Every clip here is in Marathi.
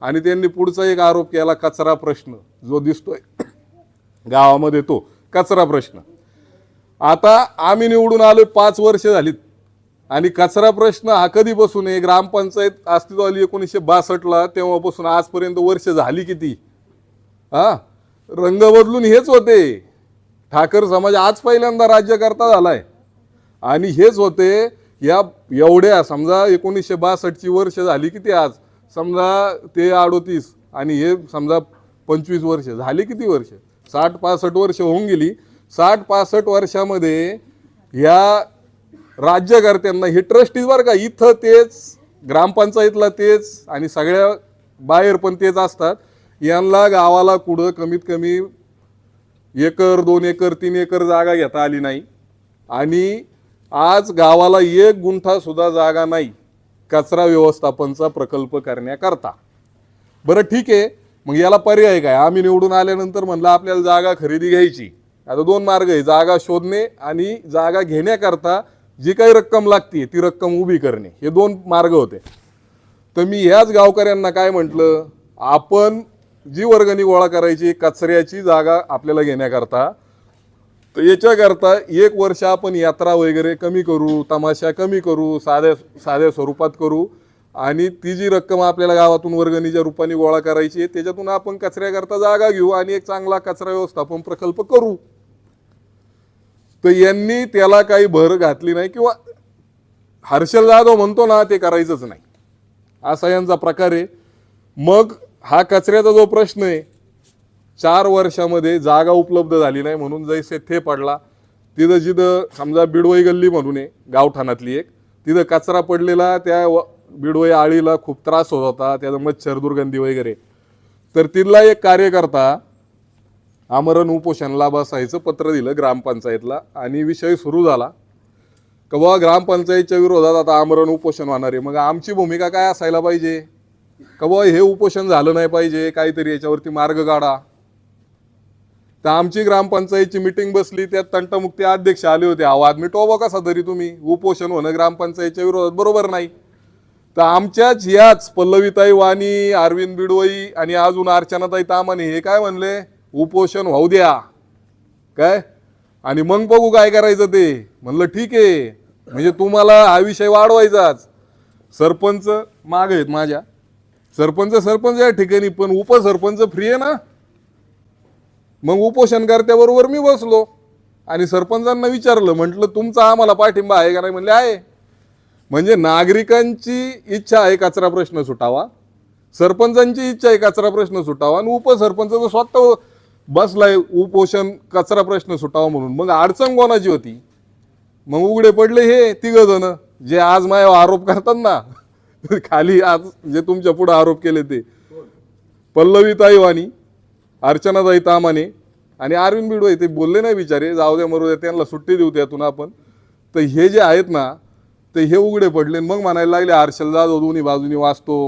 आणि त्यांनी पुढचा एक आरोप केला कचरा प्रश्न. जो दिसतोय गावामध्ये तो कचरा प्रश्न. आता आम्ही निवडून आलोय पाच वर्ष झालीत. आणि कचरा प्रश्न हा कधीपासून आहे? ग्रामपंचायत अस्तित्व आली एकोणीसशे बासष्टला तेव्हापासून आजपर्यंत वर्ष झाली किती? हा? रंग बदलून हेच होते. ठाकर समाज आज पहिल्यांदा राज्यकर्ता झालाय. आणि हेच होते या एवढ्या समजा एकोणीसशे बासष्टची वर्ष झाली किती आज? समजा ते अडोतीस आणि हे समजा पंचवीस वर्ष झाली किती वर्ष? साठ पासष्ट वर्ष होऊन गेली. साठ पासष्ट वर्षामध्ये या राज्यकर्त्यांना हे ट्रस्टीज बरं का इथं तेच ग्रामपंचायतला तेच आणि सगळ्या बाहेर पण तेच असतात. यांना गावाला कुठं कमीत कमी एकर दोन एकर तीन एकर जागा घेता आली नाही. आणि आज गावाला एक गुंठा सुद्धा जागा नाही. कचरा व्यवस्थापनचा प्रकल्प करण्याकरता. बरं ठीक आहे. मग याला पर्याय काय? आम्ही निवडून आल्यानंतर म्हणलं आपल्याला जागा खरेदी घ्यायची. आता दोन मार्ग आहे जागा शोधणे आणि जागा घेण्याकरता जी काही रक्कम लागते ती रक्कम उभी करणे. हे दोन मार्ग होते. तर मी ह्याच गावकऱ्यांना काय म्हटलं? आपण जी वर्गणी गोळा करायची कचऱ्याची जागा आपल्याला घेण्याकरता तर याच्याकरता एक वर्ष आपण यात्रा वगैरे कमी करू तमाशा कमी करू साध्या साध्या स्वरूपात करू. आणि ती जी रक्कम आपल्याला गावातून वर्गणीच्या रूपाने गोळा करायची आहे त्याच्यातून आपण कचऱ्याकरता जागा घेऊ आणि एक चांगला कचरा व्यवस्थापन प्रकल्प करू. तर यांनी त्याला काही भर घातली नाही किंवा हर्षल जाधव म्हणतो ना ते करायचंच नाही. असा यांचा प्रकार आहे. मग हा कचऱ्याचा जो प्रश्न आहे चार वर्षामध्ये जागा उपलब्ध झाली नाही म्हणून जैसे थे पडला तिथं जिथं समजा बिडवई गल्ली म्हणून आहे गावठाणातली एक तिथं कचरा पडलेला त्या व- बिडवई आळीला खूप त्रास होत होता त्याचं मच्छर दुर्गंधी वगैरे. तर तिथला एक कार्यकर्ता आमरण उपोषणला बसायचं पत्र दिलं ग्रामपंचायतला आणि विषय सुरू झाला. का बाबा ग्रामपंचायतच्या विरोधात आता आमरण उपोषण होणार आहे मग आमची भूमिका काय असायला पाहिजे? का बाबा हे उपोषण झालं नाही पाहिजे काहीतरी याच्यावरती मार्ग काढा. तर आमची ग्रामपंचायतची मिटिंग बसली त्यात तंटमुक्ती अध्यक्ष आले होते. आवाज मी टोबा कसा तरी तुम्ही? उपोषण होणं ग्रामपंचायतच्या विरोधात बरोबर नाही. तर आमच्याच याच पल्लवीताई वाणी अरविंद बिडवई आणि अजून अर्चनाताई तामाने हे काय म्हणले? उपोषण होऊ द्या. काय? आणि मग बघू काय करायचं ते. म्हणलं ठीक आहे. म्हणजे तुम्हाला हा विषय वाढवायचाच. सरपंच माग आहेत माझ्या. सरपंच सरपंच या ठिकाणी पण उपसरपंच फ्री आहे ना? मग उपोषणकर्त्याबरोबर मी बसलो. आणि सरपंचांना विचारलं म्हटलं तुमचा आम्हाला पाठिंबा आहे का नाही? म्हणले आहे. म्हणजे नागरिकांची इच्छा आहे कचरा प्रश्न सुटावा. सरपंचांची इच्छा आहे कचरा प्रश्न सुटावा. आणि उपसरपंच तर स्वतः बसलाय उपोषण कचरा प्रश्न सुटावा म्हणून. मग अडचण कोणाची होती? मग उघडे पडले हे तिघ जण जे आज माझ्या आरोप करतात ना खाली आज जे तुमच्यापुढे आरोप केले ते. पल्लवी ताईवानी. अर्चनाताई तामाने आणि अरविंद बिडवे ते बोलले नाही बिचारे जाऊ द्या मरू द्या त्यांना सुट्टी देऊ त्यातून आपण. तर हे जे आहेत ना ते हे उघडे पडले मग म्हणायला लागले हर्षल जाधव दोन्ही बाजूनी वाचतो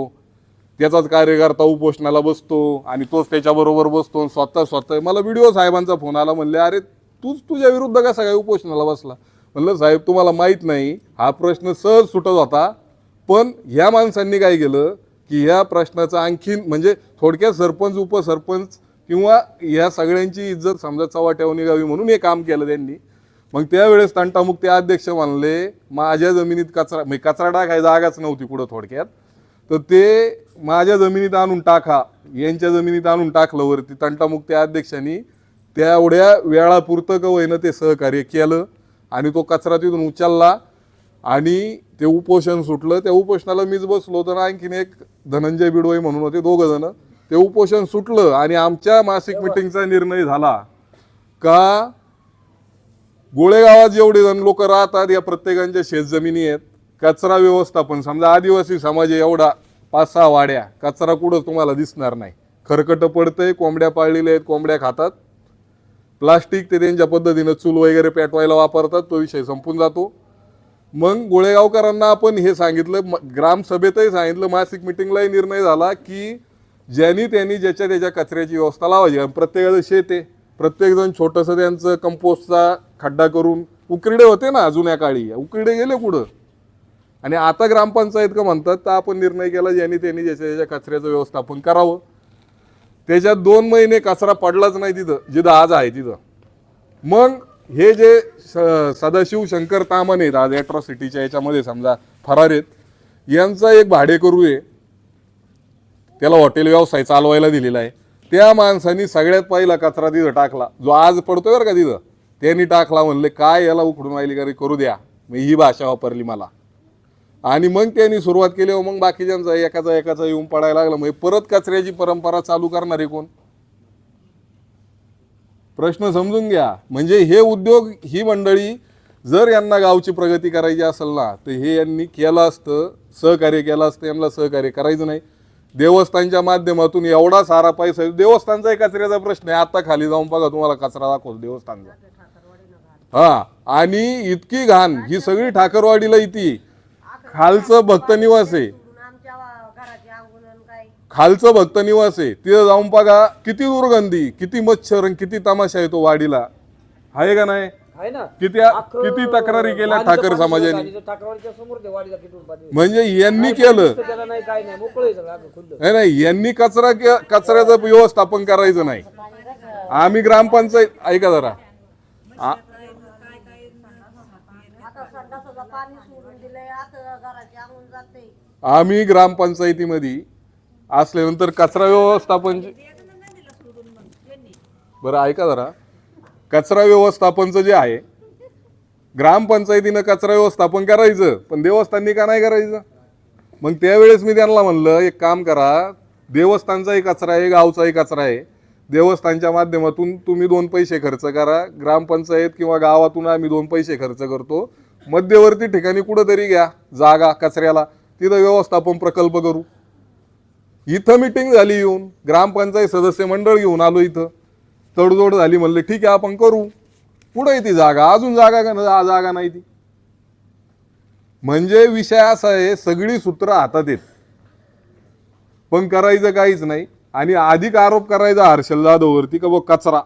त्याचाच कार्यकर्ता उपोषणाला बसतो आणि तोच त्याच्याबरोबर बसतो आणि स्वतः स्वतः. मला व्हिडिओ साहेबांचा फोन आला म्हणले अरे तूच तुझ्या विरुद्ध कसा काय उपोषणाला बसला? म्हणलं साहेब तुम्हाला माहीत नाही हा प्रश्न सहज सुटत होता पण ह्या माणसांनी काय केलं की ह्या प्रश्नाचं आणखीन म्हणजे थोडक्यात सरपंच उपसरपंच किंवा या सगळ्यांची इज्जत समजा चव्हाट्यावर निघावी म्हणून हे काम केलं त्यांनी. मग त्यावेळेस तंटामुक्ती अध्यक्ष मानले माझ्या जमिनीत कचरा म्हणजे कचरा टाकाय जागाच नव्हती कुठं थोडक्यात. तर ते माझ्या जमिनीत आणून टाका यांच्या जमिनीत आणून टाकलं वरती तंटामुक्ती अध्यक्षांनी तेवढ्या वेळापुरतं का होईनं ते सहकार्य केलं आणि तो कचरा तिथून उचलला आणि ते उपोषण सुटलं. त्या उपोषणाला मीच बसलो तर आणखीन एक धनंजय बिडवई म्हणून होते दोघं जण. ते उपोषण सुटलं आणि आमच्या मासिक मिटिंगचा निर्णय झाला. का? गोळेगावात जेवढे जण लोक राहतात या प्रत्येकांच्या शेतजमिनी आहेत. कचरा व्यवस्थापन समजा आदिवासी समाज एवढा पाच सहा वाड्या. कचरा कुठं तुम्हाला दिसणार नाही. खरकट पडतंय कोंबड्या पाळलेल्या आहेत कोंबड्या खातात. प्लास्टिक ते त्यांच्या पद्धतीनं चूल वगैरे पेटवायला वापरतात तो विषय संपून जातो. मग गोळेगावकरांना आपण हे सांगितलं ग्रामसभेतही सांगितलं मासिक मिटिंगलाही निर्णय झाला की ज्यांनी त्यांनी ज्याच्या त्याच्या कचऱ्याची व्यवस्था लावायची. कारण प्रत्येकाचं शेत आहे. प्रत्येकजण छोटंसं त्यांचं कंपोस्टचा खड्डा करून उकिरडे होते ना जुन्या काळी. उकिरडे गेले कुठं? आणि आता ग्रामपंचायत का म्हणतात तर आपण निर्णय केला ज्यांनी त्यांनी ज्याच्या त्याच्या कचऱ्याचं व्यवस्थापन करावं. त्याच्यात दोन महिने कचरा पडलाच नाही तिथं जिथं आज आहे तिथं. मग हे जे स- सदाशिव शंकर तामन आहेत आज ॲट्रॉसिटीच्या याच्यामध्ये समजा फरार आहेत यांचा एक भाडेकरू आहे. त्याला हॉटेल व्यवसाय चालवायला दिलेला आहे. त्या माणसानी सगळ्यात पहिला कचरा तिथं टाकला. जो आज पडतोय बरं का तिथं. त्यांनी टाकला म्हणले काय याला उकडून वाहिली का रे? करू द्या. मग ही भाषा वापरली मला. आणि मग त्यांनी सुरुवात केली मग बाकीच्यांचा एकाचा एकाचा येऊन पडायला लागला. मग परत कचऱ्याची परंपरा चालू करणारे कोण? प्रश्न समजून घ्या. म्हणजे हे उद्योग ही मंडळी जर यांना गावची प्रगती करायची असेल ना तर हे यांनी केलं असतं सहकार्य केलं असतं यांना सहकार्य करायचं नाही. देवस्थानच्या माध्यमातून एवढा सारा पैसा देवस्थानचा एक कचऱ्याचा प्रश्न आहे. आता खाली जाऊन बघा तुम्हाला कचरा दाखवतो देवस्थानचा. हा आणि इतकी घाण ही सगळी ठाकरवाडीला इथे. खालचं भक्त निवास आहे. खालचं भक्त निवास आहे. तिथं जाऊन बघा किती दुर्गंधी किती मच्छर आणि किती तमाशा येतो वाडीला. आहे का नाही? आहे ना? किती अख्खं किती तक्रारी केल्या वाडीचं ठाकर पाणी समाजाने? सुद्धा आणि ठाकरवाडीच्या समोर ते वाडीला किटून पाणी. म्हणजे यांनी केलं. त्याला नाही काय नाही मोकळं आहे सगळं अगं खुल्लं नाही नाही यांनी कचरा के- कचऱ्याचं व्यवस्थापन करायचं नाही. आम्ही ग्रामपंचायत ऐका जरा. आ- आता संडासाचं पाणी सोडून दिलंय आता घराचे अंगण जाते. आम्ही ग्रामपंचायतीमध्ये असल्यानंतर कचरा व्यवस्थापन बरं ऐका जरा. कचरा व्यवस्थापनचं जे आहे ग्रामपंचायतीनं कचरा व्यवस्थापन करायचं पण देवस्थाननी का नाही करायचं? मग त्यावेळेस मी त्यांना म्हणलं एक काम करा देवस्थानचाही कचरा आहे गावचाही कचरा आहे. देवस्थानच्या माध्यमातून तुम्ही दोन पैसे खर्च करा ग्रामपंचायत किंवा गावातून आम्ही दोन पैसे खर्च करतो. मध्यवर्ती ठिकाणी कुठंतरी घ्या जागा कचऱ्याला तिथं व्यवस्थापन प्रकल्प करू. इथं मिटिंग झाली येऊन ग्रामपंचायत सदस्य मंडळ घेऊन आलो इथं. तडजोड झाली म्हणले ठीक आहे आपण करू. पुढे ती जागा अजून जागा का ना जागा नाही ती. म्हणजे विषय असा आहे सगळी सूत्र हातात येत. पण करायचं काहीच नाही. आणि अधिक आरोप करायचा हर्षल जाधववरती का बघ कचरा.